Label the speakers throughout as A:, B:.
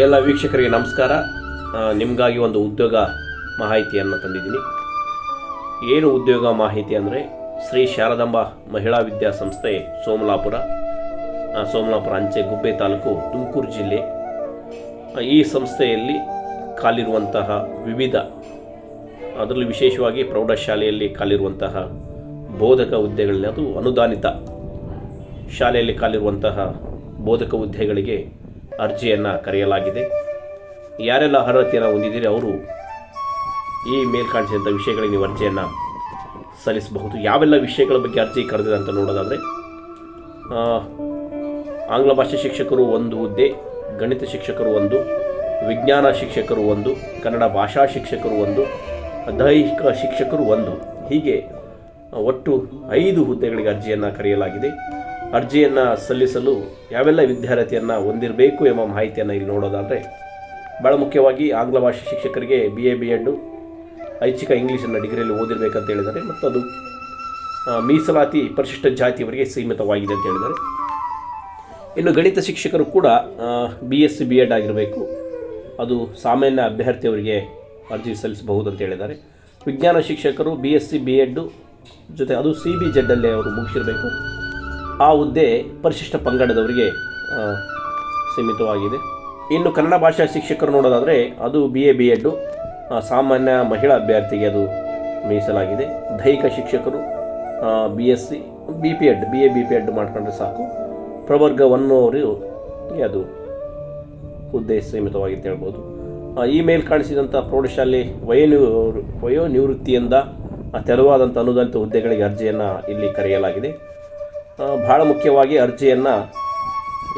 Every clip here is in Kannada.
A: ಎಲ್ಲ ವೀಕ್ಷಕರಿಗೆ ನಮಸ್ಕಾರ. ನಿಮಗಾಗಿ ಒಂದು ಉದ್ಯೋಗ ಮಾಹಿತಿಯನ್ನು ತಂದಿದ್ದೀನಿ. ಏನು ಉದ್ಯೋಗ ಮಾಹಿತಿ ಅಂದರೆ ಶ್ರೀ ಶಾರದಾಂಬ ಮಹಿಳಾ ವಿದ್ಯಾಸಂಸ್ಥೆ ಸೋಮಲಾಪುರ ಸೋಮಲಾಪುರ ಅಂಚೆ ಗುಬ್ಬೆ ತಾಲೂಕು ತುಮಕೂರು ಜಿಲ್ಲೆ. ಈ ಸಂಸ್ಥೆಯಲ್ಲಿ ಕಾಲಿರುವಂತಹ ವಿವಿಧ, ಅದರಲ್ಲಿ ವಿಶೇಷವಾಗಿ ಪ್ರೌಢಶಾಲೆಯಲ್ಲಿ ಕಾಲಿರುವಂತಹ ಬೋಧಕ ಹುದ್ದೆಗಳಲ್ಲಿ ಅದು ಅನುದಾನಿತ ಶಾಲೆಯಲ್ಲಿ ಕಾಲಿರುವಂತಹ ಬೋಧಕ ಹುದ್ದೆಗಳಿಗೆ ಅರ್ಜಿಯನ್ನು ಕರೆಯಲಾಗಿದೆ. ಯಾರೆಲ್ಲ ಅರ್ಹತೆಯನ್ನು ಹೊಂದಿದ್ದೀರಿ ಅವರು ಈ ಮೇಲ್ಕಾಣಿಸಿದಂಥ ವಿಷಯಗಳಿಗೆ ನೀವು ಅರ್ಜಿಯನ್ನು ಸಲ್ಲಿಸಬಹುದು. ಯಾವೆಲ್ಲ ವಿಷಯಗಳ ಬಗ್ಗೆ ಅರ್ಜಿ ಕರೆದಿದೆ ಅಂತ ನೋಡೋದಾದರೆ ಆಂಗ್ಲ ಭಾಷೆ ಶಿಕ್ಷಕರು ಒಂದು ಹುದ್ದೆ ಗಣಿತ ಶಿಕ್ಷಕರು ಒಂದು, ವಿಜ್ಞಾನ ಶಿಕ್ಷಕರು ಒಂದು, ಕನ್ನಡ ಭಾಷಾ ಶಿಕ್ಷಕರು ಒಂದು ದೈಹಿಕ ಶಿಕ್ಷಕರು ಒಂದು. ಹೀಗೆ ಒಟ್ಟು ಐದು ಹುದ್ದೆಗಳಿಗೆ ಅರ್ಜಿಯನ್ನು ಕರೆಯಲಾಗಿದೆ. ಅರ್ಜಿಯನ್ನು ಸಲ್ಲಿಸಲು ಯಾವೆಲ್ಲ ವಿದ್ಯಾರ್ಥಿಯನ್ನು ಹೊಂದಿರಬೇಕು ಎಂಬ ಮಾಹಿತಿಯನ್ನು ಇಲ್ಲಿ ನೋಡೋದಾದರೆ ಭಾಳ ಮುಖ್ಯವಾಗಿ ಆಂಗ್ಲ ಭಾಷೆ ಶಿಕ್ಷಕರಿಗೆ ಬಿ ಎ ಬಿ ಎಡ್ಡು ಐಚ್ಛಿಕ ಇಂಗ್ಲೀಷನ್ನು ಡಿಗ್ರಿಯಲ್ಲಿ ಓದಿರಬೇಕಂತ ಹೇಳಿದ್ದಾರೆ. ಮತ್ತು ಅದು ಮೀಸಲಾತಿ ಪರಿಶಿಷ್ಟ ಜಾತಿಯವರಿಗೆ ಸೀಮಿತವಾಗಿದೆ ಅಂತ ಹೇಳಿದ್ದಾರೆ. ಇನ್ನು ಗಣಿತ ಶಿಕ್ಷಕರು ಕೂಡ B S C B Ed ಆಗಿರಬೇಕು. ಅದು ಸಾಮಾನ್ಯ ಅಭ್ಯರ್ಥಿಯವರಿಗೆ ಅರ್ಜಿ ಸಲ್ಲಿಸಬಹುದು ಅಂತ ಹೇಳಿದ್ದಾರೆ. ವಿಜ್ಞಾನ ಶಿಕ್ಷಕರು B S C B Ed ಜೊತೆ ಅದು ಸಿ ಬಿ ಜೆಡ್ಡಲ್ಲೇ ಅವರು ಮುಗಿಸಿರಬೇಕು. ಆ ಹುದ್ದೆ ಪರಿಶಿಷ್ಟ ಪಂಗಡದವರಿಗೆ ಸೀಮಿತವಾಗಿದೆ. ಇನ್ನು ಕನ್ನಡ ಭಾಷಾ ಶಿಕ್ಷಕರು ನೋಡೋದಾದರೆ ಅದು ಬಿ ಎ ಬಿ ಎಡ್ಡು ಸಾಮಾನ್ಯ ಮಹಿಳಾ ಅಭ್ಯರ್ಥಿಗೆ ಅದು ಮೀಸಲಾಗಿದೆ. ದೈಹಿಕ ಶಿಕ್ಷಕರು B S C B P Ed B A B P Ed ಮಾಡ್ಕೊಂಡ್ರೆ ಸಾಕು. ಪ್ರವರ್ಗ ಒನ್ ಅವರು ಅದು ಹುದ್ದೆ ಸೀಮಿತವಾಗಿತ್ತು ಹೇಳ್ಬೋದು. ಈ ಮೇಲ್ ಕಾಣಿಸಿದಂಥ ಪ್ರೌಢಶಾಲೆ ವಯೋನಿ ವಯೋನಿವೃತ್ತಿಯಿಂದ ನಿವೃತ್ತಿಯಿಂದ ತೆರವಾದಂಥ ಅನುದಾನಿತ ಹುದ್ದೆಗಳಿಗೆ ಅರ್ಜಿಯನ್ನು ಇಲ್ಲಿ ಕರೆಯಲಾಗಿದೆ. ಬಹಳ ಮುಖ್ಯವಾಗಿ ಅರ್ಜಿಯನ್ನು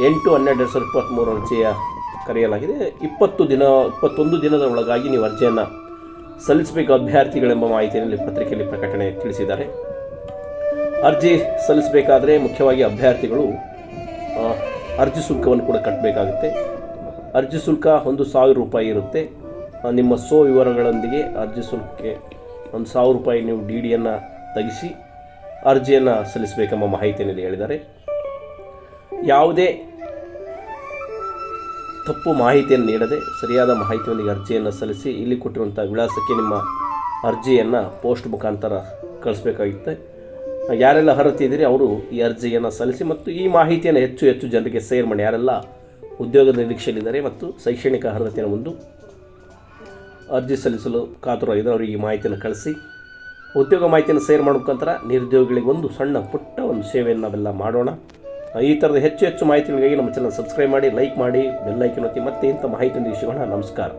A: ಎಂಟು ಹನ್ನೆರಡು ಸಾವಿರದ ಇಪ್ಪತ್ತ್ಮೂರು ಅರ್ಜಿಯ ಕರೆಯಲಾಗಿದೆ. ಇಪ್ಪತ್ತು ದಿನ, ಇಪ್ಪತ್ತೊಂದು ದಿನದ ಒಳಗಾಗಿ ನೀವು ಅರ್ಜಿಯನ್ನು ಸಲ್ಲಿಸಬೇಕು ಅಭ್ಯರ್ಥಿಗಳೆಂಬ ಮಾಹಿತಿಯಲ್ಲಿ ಪತ್ರಿಕೆಯಲ್ಲಿ ಪ್ರಕಟಣೆ ತಿಳಿಸಿದ್ದಾರೆ. ಅರ್ಜಿ ಸಲ್ಲಿಸಬೇಕಾದರೆ ಮುಖ್ಯವಾಗಿ ಅಭ್ಯರ್ಥಿಗಳು ಅರ್ಜಿ ಶುಲ್ಕವನ್ನು ಕೂಡ ಕಟ್ಟಬೇಕಾಗುತ್ತೆ. ಅರ್ಜಿ ಶುಲ್ಕ ಒಂದು ಸಾವಿರ ರೂಪಾಯಿ ಇರುತ್ತೆ. ನಿಮ್ಮ ಸೋ ವಿವರಗಳೊಂದಿಗೆ ಅರ್ಜಿ ಶುಲ್ಕಕ್ಕೆ ಒಂದು ಸಾವಿರ ರೂಪಾಯಿ ನೀವು ಡಿ ಡಿಯನ್ನು ತೆಗೆಸಿ ಅರ್ಜಿಯನ್ನು ಸಲ್ಲಿಸಬೇಕೆಂಬ ಮಾಹಿತಿಯನ್ನು ಹೇಳಿದ್ದಾರೆ. ಯಾವುದೇ ತಪ್ಪು ಮಾಹಿತಿಯನ್ನು ನೀಡದೆ ಸರಿಯಾದ ಮಾಹಿತಿಯೊಂದಿಗೆ ಅರ್ಜಿಯನ್ನು ಸಲ್ಲಿಸಿ ಇಲ್ಲಿ ಕೊಟ್ಟಿರುವಂಥ ವಿಳಾಸಕ್ಕೆ ನಿಮ್ಮ ಅರ್ಜಿಯನ್ನು ಪೋಸ್ಟ್ ಮುಖಾಂತರ ಕಳಿಸ್ಬೇಕಾಗುತ್ತೆ. ಯಾರೆಲ್ಲ ಅರ್ಹತೆ ಇದ್ದೀರಿ ಅವರು ಈ ಅರ್ಜಿಯನ್ನು ಸಲ್ಲಿಸಿ ಮತ್ತು ಈ ಮಾಹಿತಿಯನ್ನು ಹೆಚ್ಚು ಹೆಚ್ಚು ಜನರಿಗೆ ಸೇರ್ ಮಾಡಿ. ಯಾರೆಲ್ಲ ಉದ್ಯೋಗದ ನಿರೀಕ್ಷೆಯಲ್ಲಿದ್ದಾರೆ ಮತ್ತು ಶೈಕ್ಷಣಿಕ ಅರ್ಹತೆಯನ್ನು ಒಂದು ಅರ್ಜಿ ಸಲ್ಲಿಸಲು ಕಾತುರಾಗಿದ್ದಾರೆ ಅವರಿಗೆ ಈ ಮಾಹಿತಿಯನ್ನು ಕಳಿಸಿ. ಉದ್ಯೋಗ ಮಾಹಿತಿಯನ್ನು ಸೇರ್ ಮಾಡ್ಕೊಂತರ ನಿರುದ್ಯೋಗಿಗಳಿಗೆ ಒಂದು ಸಣ್ಣ ಪುಟ್ಟ ಒಂದು ಸೇವೆಯನ್ನು ನಾವೆಲ್ಲ ಮಾಡೋಣ. ಈ ಥರದ ಹೆಚ್ಚು ಹೆಚ್ಚು ಮಾಹಿತಿಗಳಿಗಾಗಿ ನಮ್ಮ ಚಾನಲ್ ಸಬ್ಸ್ಕ್ರೈಬ್ ಮಾಡಿ ಲೈಕ್ ಮಾಡಿ ಬೆಲ್ ಐಕನ್ ಒತ್ತಿ ಮತ್ತೆ ಇಂಥ ಮಾಹಿತಿಯೊಂದಿಗೆ ಸಿಗೋಣ. ನಮಸ್ಕಾರ.